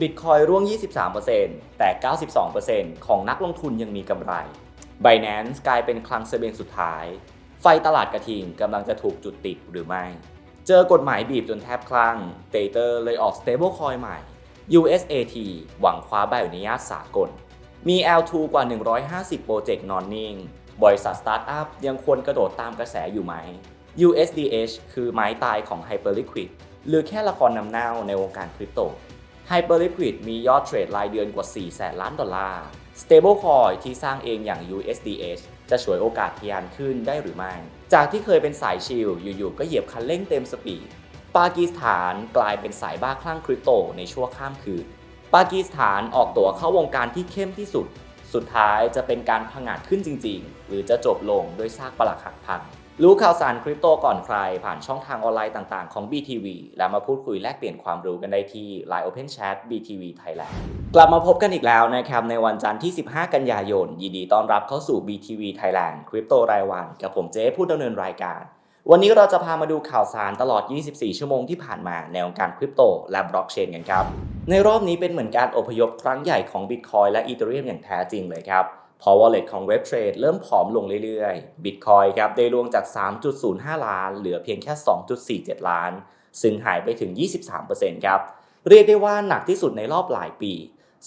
บิตคอยร่วง 23%แต่ 92%ของนักลงทุนยังมีกำไร Binance กลายเป็นคลังเสบียงสุดท้าย ไฟตลาดกระทิงกำลังจะถูกจุดติดหรือไม่ เจอกฎหมายบีบจนแทบคลั่งเตเตอร์เลยออก stablecoin ใหม่ USAT หวังคว้าใบอนุญาตสากล มี L2 กว่า 150 โปรเจกต์นอนนิ่ง บริษัทสตาร์ทอัพยังควรกระโดดตามกระแสอยู่ไหม USDH คือไม้ตายของ Hyperliquid หรือแค่ละครนำเน่าในวงการคริปโต Hyperliquid มียอดเทรดรายเดือนกว่า 4 แสนล้านดอลลาร์ Stablecoin ที่สร้างเองอย่าง USDH จะฉวยโอกาสทะยานขึ้นได้หรือไม่ จากที่เคยเป็นสายชิลอยู่ๆ ก็เหยียบคันเร่งเต็มสปีด ปากีสถานกลายเป็นสายบ้าคลั่งคริปโตในชั่วข้ามคืน ปากีสถานออกตัวเข้าวงการที่เข้มที่สุด สุดท้ายจะเป็นการพังอาจขึ้นจริง ๆ หรือจะจบลงด้วยซากปลักหักพัง รู้ข่าวสารคริปโตก่อนใคร ผ่านช่องทางออนไลน์ต่างๆของ BTV แล้วมาพูดคุยแลกเปลี่ยนความรู้กันได้ที่ Line Open Chat BTV Thailand กลับมาพบกันอีกแล้วนะครับ ในวันจันทร์ที่ 15 กันยายน ยินดีต้อนรับเข้าสู่ BTV Thailand คริปโตรายวัน กับผมเจ๊ผู้ดำเนินรายการ วันนี้เราจะพามาดูข่าวสารตลอด 24 ชั่วโมงที่ผ่านมาในวงการคริปโตและบล็อกเชนกันครับ ในรอบนี้เป็นเหมือนการอพยพครั้งใหญ่ของ Bitcoin และ Ethereum อย่างแท้จริงเลยครับ พอ wallet ของ Web Trade เริ่มผอมลงเรื่อยๆ Bitcoin ครับได้ร่วงจาก 3.05 ล้าน เหลือเพียงแค่ 2.47 ล้าน ซึ่งหายไปถึง 23%ครับ เรียกได้ว่าหนักที่สุดในรอบหลายปี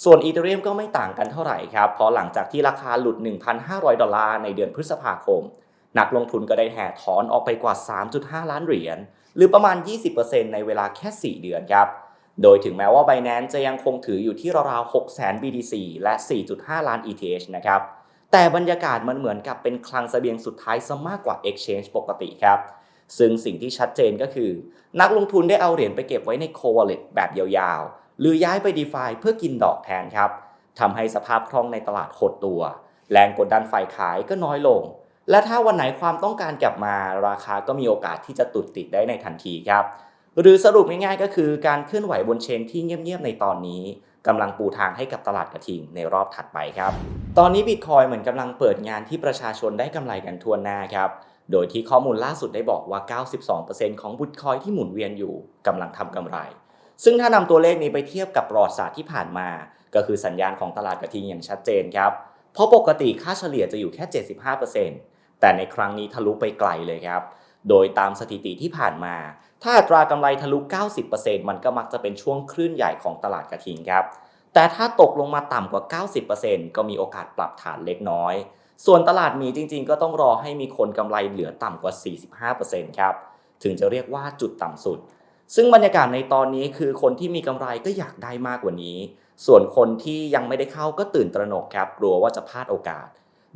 ส่วน Ethereum ก็ไม่ต่างกันเท่าไหร่ครับ เพราะหลังจากที่ราคาหลุด 1,500 ดอลลาร์ในเดือนพฤษภาคม นักลงทุนก็ได้แห่ถอนออกไปกว่า 3.5 ล้านเหรียญ หรือประมาณ 20%ในเวลาแค่ 4 เดือนครับ โดยถึงแม้ว่า Binance จะยังคงถืออยู่ที่ราวๆ600,000 BTC และ 4.5 ล้าน ETH นะครับ แต่บรรยากาศมันเหมือนกับเป็นคลังเสบียงสุดท้ายซะมากกว่า Exchange ปกติครับ ซึ่งสิ่งที่ชัดเจนก็คือ นักลงทุนได้เอาเหรียญไปเก็บไว้ใน Co-wallet แบบยาวๆ หรือย้ายไป DeFi เพื่อกินดอกแทนครับทำให้สภาพคล่องในตลาดหดตัว แรงกดดันฝ่ายขายก็น้อยลง และถ้าวันไหนความต้องการกลับมาราคาก็มีโอกาสที่จะตุดติดได้ในทันทีครับ หรือสรุปง่ายๆก็คือการเคลื่อนไหวบนเชนที่เงียบๆในตอนนี้กำลังปูทางให้กับตลาดกระทิงในรอบถัดไปครับ ตอนนี้บิตคอยเหมือนกำลังเปิดงานที่ประชาชนได้กำไรกันทั่วหน้าครับ โดยที่ข้อมูลล่าสุดได้บอกว่า 92%ของบิตคอยที่หมุนเวียนอยู่กำลังทำกำไร ซึ่งถ้านำตัวเลขนี้ไปเทียบกับประวัติศาสตร์ที่ผ่านมา ก็คือสัญญาณของตลาดกระทิงอย่างชัดเจนครับ เพราะปกติค่าเฉลี่ยจะอยู่แค่ 75%แต่ในครั้งนี้ทะลุไปไกลเลยครับ โดยตามสถิติที่ผ่านมา ถ้าอัตรากำไรทะลุ 90%มันก็มักจะเป็นช่วงคลื่นใหญ่ของตลาดกระทิงครับ แต่ถ้าตกลงมาต่ำกว่า 90%ก็มีโอกาสปรับฐานเล็กน้อย ส่วนตลาดมีจริง ๆ ก็ต้องรอให้มีคนกำไรเหลือต่ำกว่า 45%ครับ ถึงจะเรียกว่าจุดต่ำสุด ซึ่งบรรยากาศในตอนนี้คือคนที่มีกำไรก็อยากได้มากกว่านี้ ส่วนคนที่ยังไม่ได้เข้าก็ตื่นตระหนกครับ กลัวว่าจะพลาดโอกาส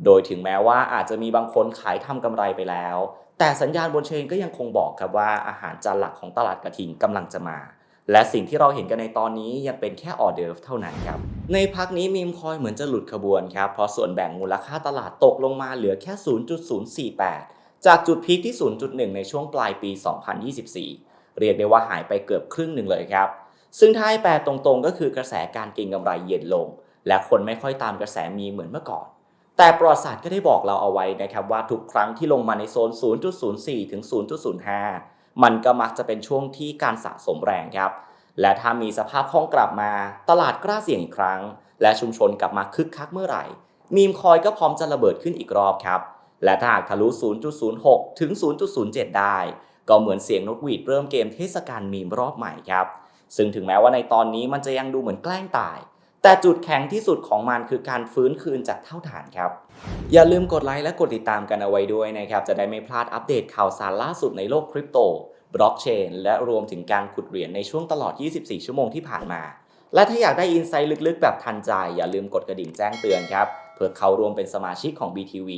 โดยถึงแม้ว่าอาจจะมีบางคนขายทำกำไรไปแล้ว แต่สัญญาณบนเชนก็ยังคงบอกครับว่าอาหารจานหลักของตลาดกระทิงกำลังจะมา และสิ่งที่เราเห็นกันในตอนนี้ยังเป็นแค่ออเดอร์ฟเท่านั้นครับ ในพักนี้มีมคอยเหมือนจะหลุดขบวนครับ เพราะส่วนแบ่งมูลค่าตลาดตกลงมาเหลือแค่ 0.048 จากจุดพีคที่ 0.1 ในช่วงปลายปี 2024 เรียกได้ว่าหายไปเกือบครึ่งหนึ่งเลยครับ ซึ่งถ้าให้แปลตรงๆ ก็คือกระแสการเก็งกำไรเย็นลง และคนไม่ค่อยตามกระแสมีเหมือนเมื่อก่อน แต่ประวัติศาสตร์ก็ได้บอกเราเอาไว้นะครับว่าทุกครั้งที่ลงมาในโซน 0.04 ถึง 0.05 มันก็มักจะเป็นช่วงที่การสะสมแรงครับ และถ้ามีสภาพคล่องกลับมา ตลาดกล้าเสี่ยงอีกครั้ง และชุมชนกลับมาคึกคักเมื่อไหร่ มีมคอยก็พร้อมจะระเบิดขึ้นอีกรอบครับ และถ้าหากทะลุ 0.06 ถึง 0.07 ได้ ก็เหมือนเสียงนกหวีดเริ่มเกมเทศกาลมีมรอบใหม่ครับ ซึ่งถึงแม้ว่าในตอนนี้มันจะยังดูเหมือนแกล้งตาย แต่จุดแข็งที่สุดของมันคือการฟื้นคืนจากเท่าฐานครับ อย่าลืมกดไลค์และกดติดตามกันเอาไว้ด้วยนะครับ จะได้ไม่พลาดอัปเดตข่าวสารล่าสุดในโลกคริปโตบล็อกเชนและรวมถึงการขุดเหรียญในช่วงตลอด 24 ชั่วโมงที่ผ่านมา และถ้าอยากได้อินไซต์ลึกๆ แบบทันใจ อย่าลืมกดกระดิ่งแจ้งเตือนครับ เพื่อเข้าร่วมเป็นสมาชิกของ BTV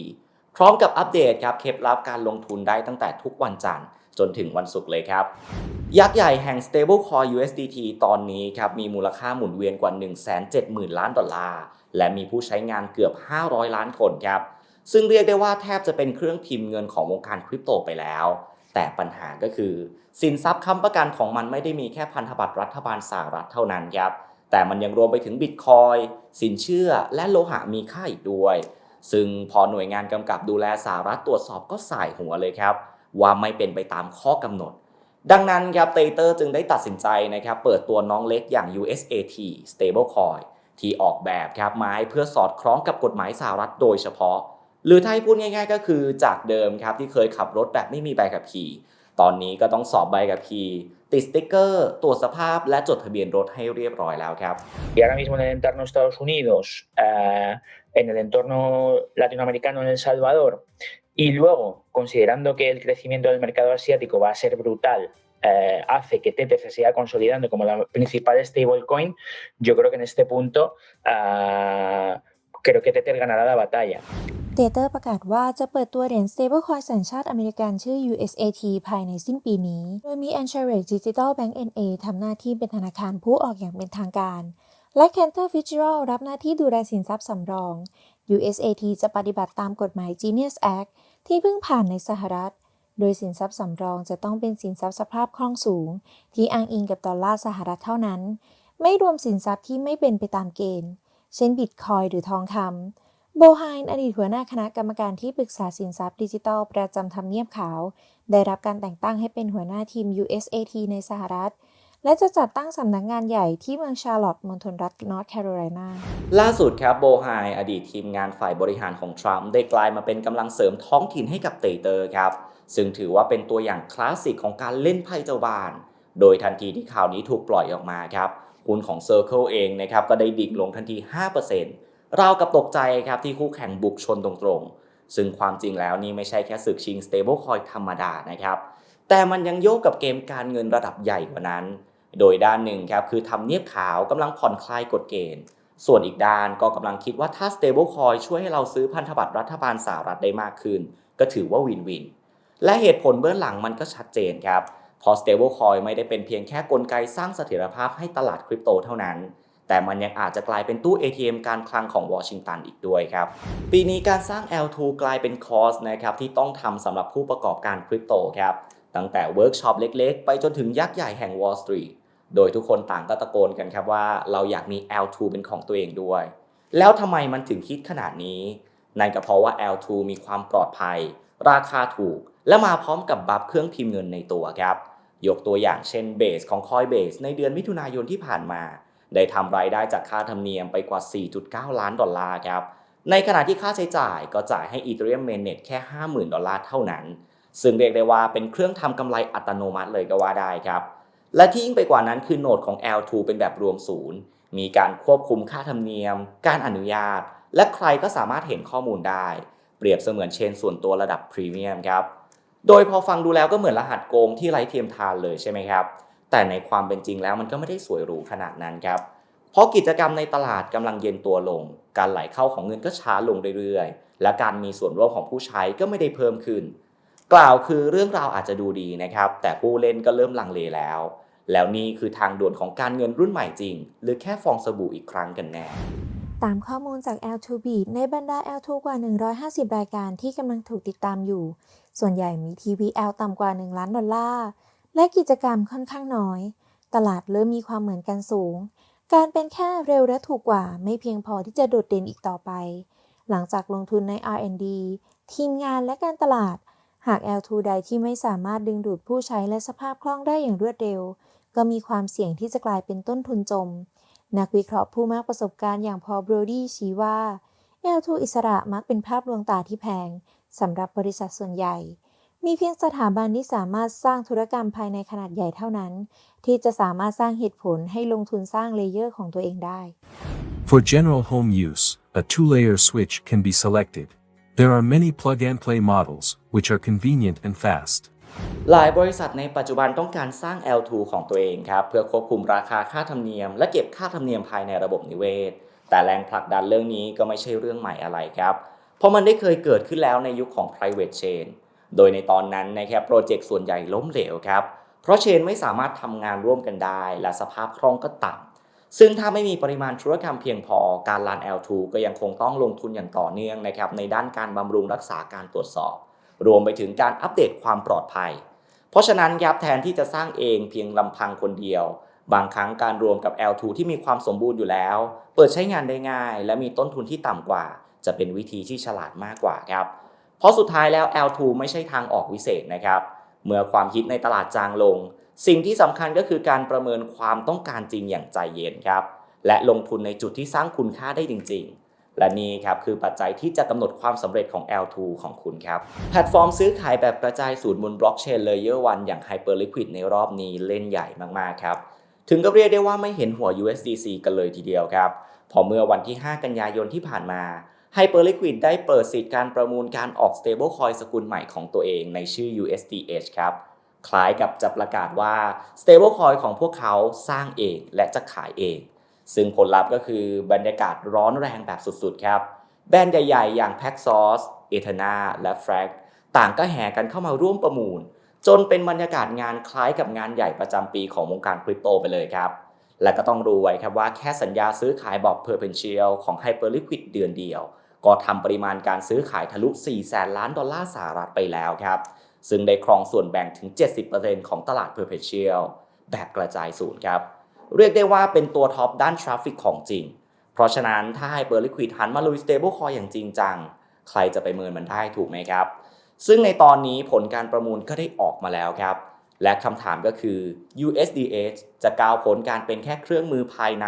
พร้อมกับอัปเดตครับเคล็ดลับการลงทุนได้ตั้งแต่ทุกวันจันทร์ จนถึงวันศุกร์เลยครับ ยักษ์ใหญ่แห่ง stablecoin USDT ตอนนี้ครับมีมูลค่าหมุนเวียนกว่า 170,000 ล้านดอลลาร์ และมีผู้ใช้งานเกือบ 500 ล้านคนครับ ซึ่งเรียกได้ว่าแทบจะเป็นเครื่องพิมพ์เงินของวงการคริปโตไปแล้ว แต่ปัญหาก็คือ สินทรัพย์ค้ำประกันของมันไม่ได้มีแค่พันธบัตรรัฐบาลสหรัฐเท่านั้นครับแต่มันยังรวมไปถึงบิตคอยสินเชื่อและโลหะมีค่าอีกด้วย ซึ่งพอหน่วยงานกำกับดูแลสหรัฐตรวจสอบก็สายหัวเลยครับ ว่าไม่เป็นไปตามข้อกำหนด ดังนั้นครับเตเตอร์จึงได้ตัดสินใจนะครับเปิดตัวน้องเล็กอย่าง USAT Stablecoin ที่ออกแบบครับมาให้เพื่อสอดคล้องกับกฎหมายสหรัฐโดยเฉพาะ หรือถ้าให้พูดง่าย ๆ ก็คือจากเดิมครับที่เคยขับรถแบบไม่มีใบขับขี่ ตอนนี้ก็ต้องสอบใบขับขี่ติดสติ๊กเกอร์ตรวจสภาพและจดทะเบียนรถให้เรียบร้อยแล้วครับ Y ahora mismo en el entorno de Estados Unidos, eh, en el entorno latinoamericano, en El Salvador, y luego, considerando que el crecimiento del mercado asiático va a ser brutal, eh, hace que Tether se siga consolidando como la principal stablecoin, yo creo que en este punto ah, creo que Tether ganará la batalla. เตเตอร์ประกาศว่าจะเปิดตัวเหรียญ stablecoin สัญชาติอเมริกันชื่อ USAT ภายในสิ้นปีนี้ โดยมี Anchorage Digital Bank NA ทำหน้าที่เป็นธนาคารผู้ออกอย่างเป็นทางการ และ Cantor Fitzgerald รับหน้าที่ดูแลสินทรัพย์สำรอง USAT จะปฏิบัติตามกฎหมาย Genius Act ที่เพิ่งผ่านในสหรัฐ โดยสินทรัพย์สำรองจะต้องเป็นสินทรัพย์สภาพคล่องสูง ที่อ้างอิงกับดอลลาร์สหรัฐเท่านั้น ไม่รวมสินทรัพย์ที่ไม่เป็นไปตามเกณฑ์ เช่นบิตคอยหรือทองคำโบไฮน์อดีตหัวหน้าคณะกรรมการที่ปรึกษาสินทรัพย์ดิจิทัลประจำทำเนียบขาว ได้รับการแต่งตั้งให้เป็นหัวหน้าทีม USAT ในสหรัฐ และจะจัดตั้งสำนักงานใหญ่ที่เมืองชาร์ลอตต์มณฑลรัฐนอร์ทแคโรไลนา ล่าสุดครับโบไฮอดีตทีมงานฝ่ายบริหารของทรัมป์ได้กลายมาเป็นกำลังเสริมท้องถิ่นให้กับเตเตอร์ครับ ซึ่งถือว่าเป็นตัวอย่างคลาสสิกของการเล่นไพ่เจ้าบ้าน โดยทันทีที่ข่าวนี้ถูกปล่อยออกมาครับหุ้นของ Circle เองนะครับก็ได้ดิ่งลงทันที 5%ราวกับตกใจครับที่คู่แข่งบุกชนตรงๆ ซึ่งความจริงแล้วนี่ไม่ใช่แค่ศึกชิง stablecoin ธรรมดานะครับ แต่มันยังโยกกับเกมการเงินระดับใหญ่กว่านั้น โดยด้านหนึ่งครับคือทำเนียบขาวกำลังผ่อนคลายกฎเกณฑ์ ส่วนอีกด้านก็กำลังคิดว่าถ้า stablecoin ช่วยให้เราซื้อพันธบัตรรัฐบาลสหรัฐได้มากขึ้น ก็ถือว่าวินวิน และเหตุผลเบื้องหลังมันก็ชัดเจนครับพราะ stablecoin ไม่ได้เป็นเพียงแค่กลไกสร้างเสถียรภาพให้ตลาดคริปโตเท่านั้นแต่มันยังอาจจะกลายเป็นตู้ ATM การคลังของวอชิงตันอีกด้วยครับ ปีนี้การสร้าง L2 กลายเป็นคอร์สนะครับที่ต้องทำสำหรับผู้ประกอบการคริปโตครับ ตั้งแต่เวิร์กช็อปเล็กๆ ไปจนถึงยักษ์ใหญ่แห่ง Wall Street โดยทุกคนต่างก็ตะโกนกันครับว่าเราอยากมี L2 เป็นของตัวเองด้วย แล้วทำไมมันถึงคิดขนาดนี้ นั่นก็เพราะว่า L2 มีความปลอดภัย ราคาถูก และมาพร้อมกับบัฟเครื่องพิมพ์เงินในตัวครับ ยกตัวอย่างเช่น Base ของ Coinbase ในเดือนมิถุนายนที่ผ่านมา ได้ทำรายได้จากค่าธรรมเนียมไปกว่า 4.9 ล้านดอลลาร์ครับ ในขณะที่ค่าใช้จ่ายก็จ่ายให้ Ethereum Mainnet แค่ 50,000 ดอลลาร์เท่านั้น ซึ่งเรียกได้ว่าเป็นเครื่องทำกำไรอัตโนมัติเลยก็ว่าได้ครับ และที่ยิ่งไปกว่านั้นคือโหนดของ L2 เป็นแบบรวมศูนย์ มีการควบคุมค่าธรรมเนียม การอนุญาต และใครก็สามารถเห็นข้อมูลได้ เปรียบเสมือนเชนส่วนตัวระดับพรีเมียมครับ โดยพอฟังดูแล้วก็เหมือนรหัสโกงที่ไร้เทียมทานเลยใช่ไหมครับ แต่ในความเป็นจริงแล้วมันก็ไม่ได้สวยหรูขนาดนั้นครับ เพราะกิจกรรมในตลาดกำลังเย็นตัวลง การไหลเข้าของเงินก็ช้าลงเรื่อยๆ และการมีส่วนร่วมของผู้ใช้ก็ไม่ได้เพิ่มขึ้น กล่าวคือเรื่องราวอาจจะดูดีนะครับ แต่ผู้เล่นก็เริ่มลังเลแล้ว แล้วนี่คือทางด่วนของการเงินรุ่นใหม่จริง หรือแค่ฟองสบู่อีกครั้งกันแน่ตามข้อมูลจาก L2B ในบรรดา L2 กว่า 150 รายการที่กำลังถูกติดตามอยู่ ส่วนใหญ่มี TVL ต่ำกว่า 1 ล้านดอลลาร์ และกิจกรรมค่อนข้างน้อย ตลาดเริ่มมีความเหมือนกันสูง การเป็นแค่เร็วและถูกกว่า ไม่เพียงพอที่จะโดดเด่นอีกต่อไป หลังจากลงทุนใน R&D ทีมงานและการตลาด หาก L2 ใดที่ไม่สามารถดึงดูดผู้ใช้และสภาพคล่องได้อย่างรวดเร็ว ก็มีความเสี่ยงที่จะกลายเป็นต้นทุนจม นักวิเคราะห์ผู้มากประสบการณ์อย่างพอลโบรดี้ชี้ว่า L2 อิสระมักเป็นภาพลวงตาที่แพงสำหรับบริษัทส่วนใหญ่ มีเพียงสถาบันที่สามารถสร้างธุรกรรมภายในขนาดใหญ่เท่านั้น ที่จะสามารถสร้างเหตุผลให้ลงทุนสร้างเลเยอร์ของตัวเองได้ For general home use, a two-layer switch can be selected. There are many plug-and-play models, which are convenient and fast. หลายบริษัทในปัจจุบันต้องการสร้าง L2 ของตัวเองครับเพื่อควบคุมราคาค่าธรรมเนียม และเก็บค่าธรรมเนียมภายในระบบนิเวศ แต่แรงผลักดันเรื่องนี้ก็ไม่ใช่เรื่องใหม่อะไรครับ เพราะมันได้เคยเกิดขึ้นแล้วในยุคของ private chain โดยในตอนนั้นนะครับโปรเจกต์ส่วนใหญ่ล้มเหลวครับ เพราะเชนไม่สามารถทำงานร่วมกันได้ และสภาพคล่องก็ต่ำซึ่งถ้าไม่มีปริมาณธุรกรรมเพียงพอการรัน L2 ก็ยังคงต้องลงทุนอย่างต่อเนื่องนะครับในด้านการบำรุงรักษาการตรวจสอบ รวมไปถึงการอัปเดตความปลอดภัย เพราะฉะนั้นยับแทนที่จะสร้างเองเพียงลำพังคนเดียว บางครั้งการรวมกับ L2 ที่มีความสมบูรณ์อยู่แล้ว เปิดใช้งานได้ง่าย และมีต้นทุนที่ต่ำกว่า จะเป็นวิธีที่ฉลาดมากกว่าครับเพราะสุดท้ายแล้ว L2 ไม่ใช่ทางออกวิเศษนะครับ เมื่อความฮิตในตลาดจางลง สิ่งที่สำคัญก็คือการประเมินความต้องการจริงอย่างใจเย็นครับ และลงทุนในจุดที่สร้างคุณค่าได้จริง ๆ และนี่ครับคือปัจจัยที่จะกำหนดความสำเร็จของ L2 ของคุณครับ แพลตฟอร์มซื้อขายแบบกระจายสูตรบนบล็อกเชน Layer 1อย่าง Hyperliquid ในรอบนี้เล่นใหญ่มากๆครับ ถึงกับเรียกได้ว่าไม่เห็นหัว USDC กันเลยทีเดียวครับ พอเมื่อวันที่ 5 กันยายนที่ผ่านมา Hyperliquid ได้เปิดสิทธิ์การประมูลการออก stablecoin สกุลใหม่ของตัวเองในชื่อ USDH ครับคล้ายกับจะประกาศว่า stablecoin ของพวกเขาสร้างเองและจะขายเอง ซึ่งผลลัพธ์ก็คือบรรยากาศร้อนแรงแบบสุดๆครับ แบรนด์ใหญ่ๆ อย่าง Paxos, e t e r n a และ Frag ต่างก็แห่กันเข้ามาร่วมประมูล จนเป็นบรรยากาศงานคล้ายกับงานใหญ่ประจำปีของวงการคริปโตไปเลยครับ และก็ต้องรู้ไว้ครับว่าแค่สัญญาซื้อขายบอก Perpetual ของ Hyperliquid เดือนเดียว ก็ทำปริมาณการซื้อขายทะลุ 4 แสนล้านดอลลาร์สหรัฐไปแล้วครับ ซึ่งได้ครองส่วนแบ่งถึง 70%ของตลาด Perpetual แบบกระจายศูนย์ครับ เรียกได้ว่าเป็นตัวท็อปด้านทราฟฟิกของจริง เพราะฉะนั้นถ้า Hyperliquid หันมาลุย Stablecoin อย่างจริงจัง ใครจะไปเมินมันได้ถูกไหมครับ ซึ่งในตอนนี้ผลการประมูลก็ได้ออกมาแล้วครับ และคำถามก็คือ USDH จะก้าวพ้นการเป็นแค่เครื่องมือภายใน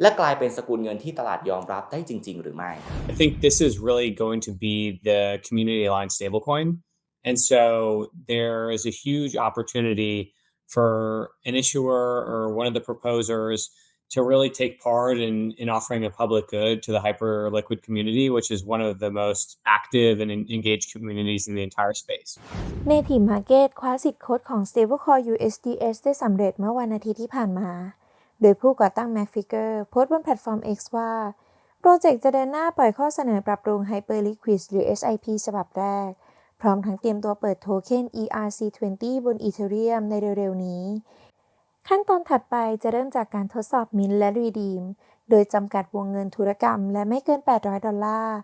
และกลายเป็นสกุลเงินที่ตลาดยอมรับได้จริง ๆ หรือไม่ I think this is really going to be the community aligned stablecoin. And so there is a huge opportunity for an issuer or one of the proposers to really take part in, in offering a public good to the Hyperliquid community, which is one of the most active and en- engaged communities in the entire space. Native Market คว้าสิทธิ์โค้ดของ Stablecoin USDH ได้สำเร็จเมื่อวันอาทิตย์ที่ผ่านมา โดยผู้ก่อตั้ง MacFigure โพสต์บนแพลตฟอร์ม X ว่า โปรเจกต์จะเดินหน้าปล่อยข้อเสนอปรับปรุง Hyperliquid หรือ SIP ฉบับแรก พร้อมทั้งเตรียมตัวเปิดโทเค็น ERC20 บน Ethereum ในเร็วๆ นี้ ขั้นตอนถัดไปจะเริ่มจากการทดสอบ Mint และ Redeem โดยจำกัดวงเงินธุรกรรมและไม่เกิน 800 ดอลลาร์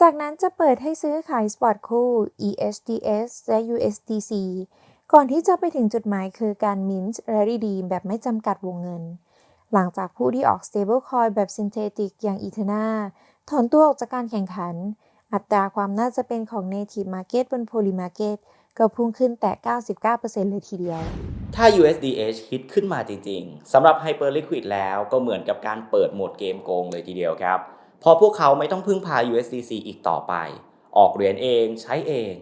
จากนั้นจะเปิดให้ซื้อขายสปอตคู่ EHDS และ USDC ก่อนที่จะไปถึงจุดหมายคือการ Mint และ Redeem แบบไม่จำกัดวงเงิน หลังจากผู้ที่ออก Stablecoin แบบ Synthetic อย่าง Etherna ถอนตัวออกจากการแข่งขัน อัตราความน่าจะเป็นของ Native Market บน Polymarket ก็พุ่งขึ้นแต่ 99%เลยทีเดียว ถ้า USDH ฮิตขึ้นมาจริงๆสำหรับ Hyperliquid แล้วก็เหมือนกับการเปิดโหมดเกมโกงเลยทีเดียวครับเพราะพวกเขาไม่ต้องพึ่งพา USDC อีกต่อไป ออกเหรียญเองใช้เอง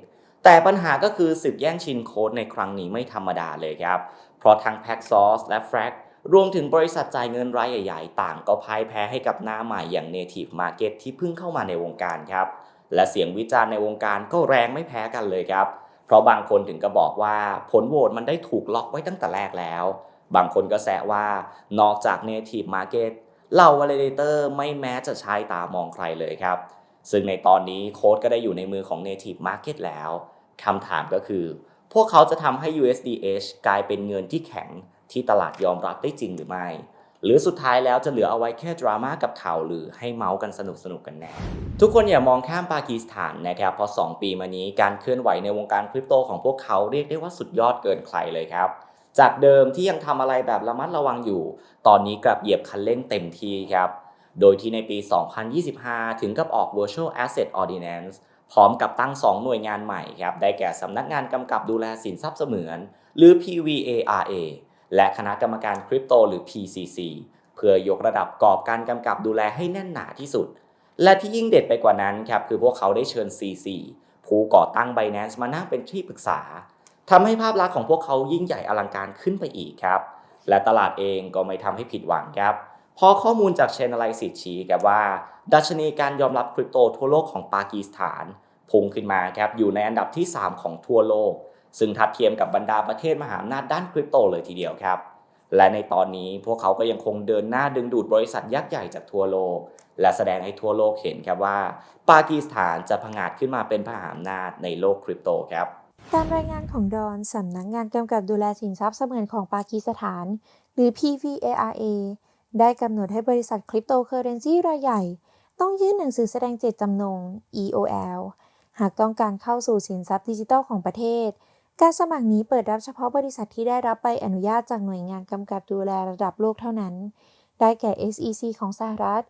แต่ปัญหาก็คือศึกแย่งชิงโค้ดในครั้งนี้ไม่ธรรมดาเลยครับ เพราะทั้ง Paxos และ Frag รวมถึงบริษัทจ่ายเงินรายใหญ่ๆ ต่างก็พ่ายแพ้ให้กับหน้าใหม่อย่าง Native Market ที่เพิ่งเข้ามาในวงการครับ และเสียงวิจารณ์ในวงการก็แรงไม่แพ้กันเลยครับ เพราะบางคนถึงก็บอกว่าผลโหวตมันได้ถูกล็อกไว้ตั้งแต่แรกแล้ว บางคนก็แซะว่านอกจาก Native Market เหล่า Validator ไม่แม้จะใช้ตามองใครเลยครับ ซึ่งในตอนนี้โค้ดก็ได้อยู่ในมือของ Native Market แล้วคำถามก็คือ พวกเขาจะทำให้ USDH กลายเป็นเงินที่แข็งที่ตลาดยอมรับได้จริงหรือไม่ หรือสุดท้ายแล้วจะเหลือเอาไว้แค่ดราม่ากับข่าวหรือให้เมาส์กันสนุกสนุกกันแน่ ทุกคนอย่ามองข้ามปากีสถานนะครับเพราะ 2 ปีมานี้การเคลื่อนไหวในวงการคริปโตของพวกเขาเรียกได้ว่าสุดยอดเกินใครเลยครับจากเดิมที่ยังทำอะไรแบบระมัดระวังอยู่ ตอนนี้กลับเหยียบคันเร่งเต็มที่ครับ โดยที่ในปี 2025 ถึงกับออก Virtual Asset Ordinance พร้อมกับตั้ง 2 หน่วยงานใหม่ครับ ได้แก่สำนักงานกำกับดูแลสินทรัพย์เสมือน หรือ PVARA และคณะกรรมการคริปโตหรือ PCC เพื่อยกระดับกรอบการกำกับดูแลให้แน่นหนาที่สุด และที่ยิ่งเด็ดไปกว่านั้นครับคือพวกเขาได้เชิญ CC ผู้ก่อตั้ง Binance มานั่งเป็นที่ปรึกษาทำให้ภาพลักษณ์ของพวกเขายิ่งใหญ่อลังการขึ้นไปอีกครับ และตลาดเองก็ไม่ทำให้ผิดหวังครับพอข้อมูลจาก Chainalysis ชี้ครับว่า ดัชนีการยอมรับคริปโตทั่วโลกของปากีสถานพุ่งขึ้นมาครับอยู่ในอันดับที่ 3 ของทั่วโลก ซึ่งทัดเทียมกับบรรดาประเทศมหาอำนาจด้านคริปโตเลยทีเดียวครับ และในตอนนี้พวกเขาก็ยังคงเดินหน้าดึงดูดบริษัทยักษ์ใหญ่จากทั่วโลก และแสดงให้ทั่วโลกเห็นครับว่า ปากีสถานจะผงาดขึ้นมาเป็นมหาอำนาจในโลกคริปโตครับตามรายงานของดอนสำนักงานกำกับดูแลสินทรัพย์เสมือนของปากีสถาน หรือ PVARA ได้กำหนดให้บริษัทคริปโตเคอเรนซีรายใหญ่ ต้องยื่นหนังสือแสดงเจตจำนง EOL หากต้องการเข้าสู่สินทรัพย์ดิจิทัลของประเทศ การสมัครนี้เปิดรับเฉพาะบริษัทที่ได้รับใบอนุญาตจากหน่วยงานกำกับดูแลระดับโลกเท่านั้น ได้แก่ SEC ของสหรัฐ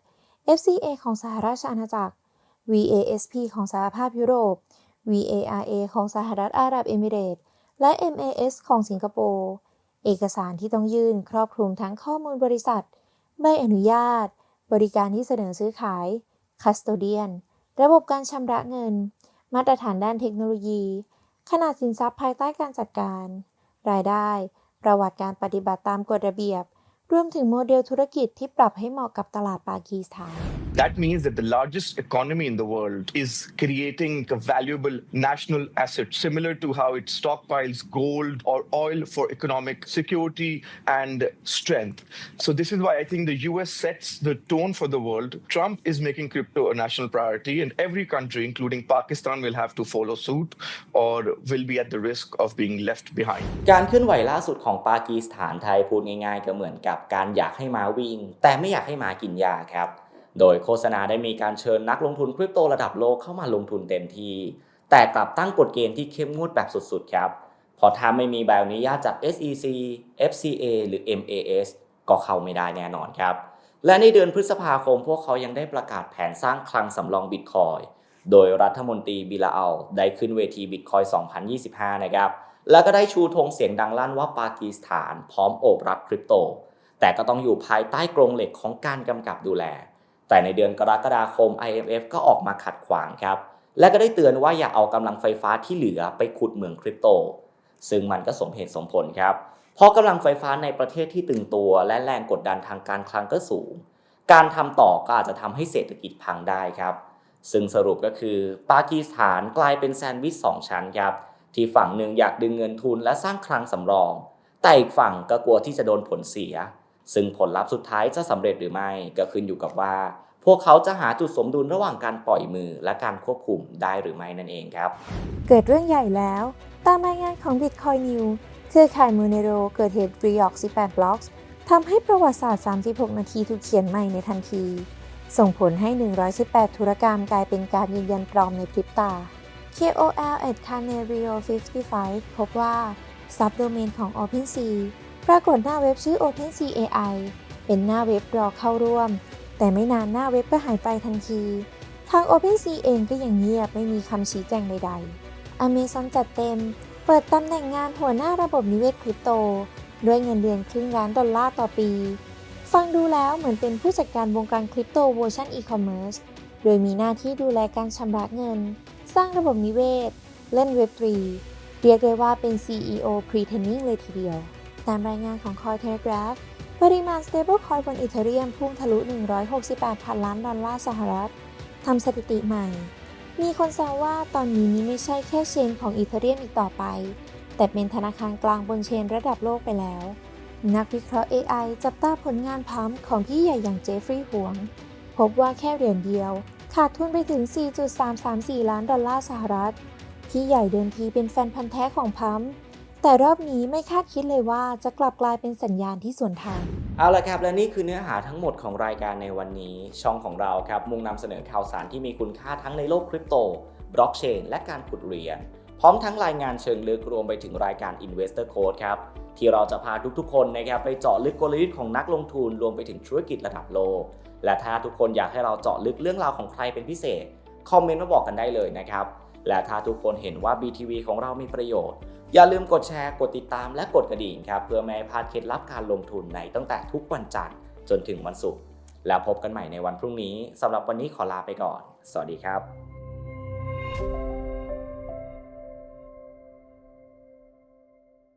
FCA ของสหราชอาณาจักร VASP ของสหภาพยุโรป VARA ของสหรัฐอาหรับเอมิเรตส์และ MAS ของสิงคโปร์ เอกสารที่ต้องยื่นครอบคลุมทั้งข้อมูลบริษัท ใบอนุญาต บริการที่เสนอซื้อขาย custodian ระบบการชำระเงิน มาตรฐานด้านเทคโนโลยี ขนาดสินทรัพย์ภายใต้การจัดการ รายได้ ประวัติการปฏิบัติตามกฎระเบียบ รวมถึงโมเดลธุรกิจที่ปรับให้เหมาะกับตลาดปากีสถาน That means that the largest economy in the world is creating a valuable national asset, similar to how it stockpiles gold or oil for economic security and strength. So, this is why I think the US sets the tone for the world. Trump is making crypto a national priority, and every country, including Pakistan, will have to follow suit or will be at the risk of being left behind. การเคลื่อนไหวล่าสุดของปากีสถานไทยพูดง่ายๆ ก็เหมือนกับ การอยากให้ม้าวิ่ง แต่ไม่อยากให้ม้ากินยาครับ โดยโฆษณาได้มีการเชิญนักลงทุนคริปโตระดับโลกเข้ามาลงทุนเต็มที่ แต่กลับตั้งกฎเกณฑ์ที่เข้มงวดแบบสุดๆครับพราะถ้าไม่มีใบอนุญาตจาก SEC FCA หรือ MAS ก็เข้าไม่ได้แน่นอนครับ และในเดือนพฤษภาคมพวกเขายังได้ประกาศแผนสร้างคลังสำรองบิตคอยโดยรัฐมนตรีบิลาอัลได้ขึ้นเวทีบิตคอย2025 นะครับ แล้วก็ได้ชูธงเสียงดังลั่นว่าปากีสถานพร้อมโอบรับคริปโต แต่ก็ต้องอยู่ภายใต้กรงเหล็กของการกำกับดูแล แต่ในเดือนกรกฎาคม IMF ก็ออกมาขัดขวางครับ และก็ได้เตือนว่าอย่าเอากำลังไฟฟ้าที่เหลือไปขุดเหมืองคริปโต ซึ่งมันก็สมเหตุสมผลครับ เพราะกำลังไฟฟ้าในประเทศที่ตึงตัว และแรงกดดันทางการคลังก็สูง การทำต่อก็อาจจะทำให้เศรษฐกิจพังได้ครับ ซึ่งสรุปก็คือปากีสถานกลายเป็นแซนด์วิชสองชั้นครับที่ฝั่งหนึ่งอยากดึงเงินทุนและสร้างคลังสำรอง แต่อีกฝั่งก็กลัวที่จะโดนผลเสีย ซึ่งผลลัพธ์สุดท้ายจะสำเร็จหรือไม่ก็ขึ้นอยู่กับว่า พวกเขาจะหาจุดสมดุลระหว่างการปล่อยมือและการควบคุมได้หรือไม่นั่นเองครับ เกิดเรื่องใหญ่แล้ว ตามรายงานของ Bitcoin New เครือข่ายมูเนโรเกิดเหตุรีออก18 บล็อกส์ทำให้ประวัติศาสตร์ 36 นาทีถูกเขียนใหม่ในทันที ส่งผลให้ 118 ธุรกรรมกลายเป็นการยืนยันปลอมในพริบตา KOL at Canario 55 พบว่า ซับโดเมนของ OpenSea ปรากฏหน้าเว็บชื่อ OpenSea AI เป็นหน้าเว็บรอเข้าร่วม แต่ไม่นานหน้าเว็บก็หายไปทันที ทาง OpenSea เองก็ยังเงียบไม่มีคำชี้แจงใดๆ Amazon จัดเต็ม เปิดตำแหน่งงานหัวหน้าระบบนิเวศคริปโต ด้วยเงินเดือนครึ่งล้านดอลลาร์ต่อปี ฟังดูแล้วเหมือนเป็นผู้จัดการวงการคริปโตเวอร์ชันอีคอมเมิร์ซโดยมีหน้าที่ดูแลการชำระเงิน สร้างระบบนิเวศ เล่นเว็บ3เรียกได้ว่าเป็น CEO Pretending เลยทีเดียว ตามรายงานของ Cointelegraph ปริมาณ stablecoin บนอีเธเรียมพุ่งทะลุ 168พันล้านดอลลาร์สหรัฐทำสถิติใหม่ มีคนแซวว่าตอนนี้นี้ไม่ใช่แค่เชนของอีเธเรียมอีกต่อไป แต่เป็นธนาคารกลางบนเชนระดับโลกไปแล้ว นักวิเคราะห์ AI จับตาผลงานพัมของพี่ใหญ่อย่างเจฟฟรีย์หวง พบว่าแค่เหรียญเดียว ขาดทุนไปถึง 4.334 ล้านดอลลาร์สหรัฐ พี่ใหญ่เดิมทีเป็นแฟนพันธ์แท้ของพัม แต่รอบนี้ไม่คาดคิดเลยว่าจะกลับกลายเป็นสัญญาณที่สวนทาง เอาละครับ และนี่คือเนื้อหาทั้งหมดของรายการในวันนี้ ช่องของเราครับ มุ่งนำเสนอข่าวสารที่มีคุณค่าทั้งในโลกคริปโต บล็อกเชน และการขุดเหรียญพร้อมทั้งรายงานเชิงลึกรวมไปถึงรายการ Investor Code ครับ ที่เราจะพาทุกๆ คนนะครับไปเจาะลึกกลยุทธ์ของนักลงทุนรวมไปถึงธุรกิจระดับโลก และถ้าทุกคนอยากให้เราเจาะลึกเรื่องราวของใครเป็นพิเศษคอมเมนต์มาบอกกันได้เลยนะครับและถ้าทุกคนเห็นว่า BTV ของเรามีประโยชน์ อย่าลืมกดแชร์กดติดตามและกดกระดิ่งครับเพื่อไม่ให้พลาดเคล็ดลับการลงทุนในตั้งแต่ทุกวันจันทร์จนถึงวันศุกร์แล้วพบกันใหม่ในวันพรุ่งนี้สำหรับวันนี้ขอลาไปก่อน สวัสดีครับ thank you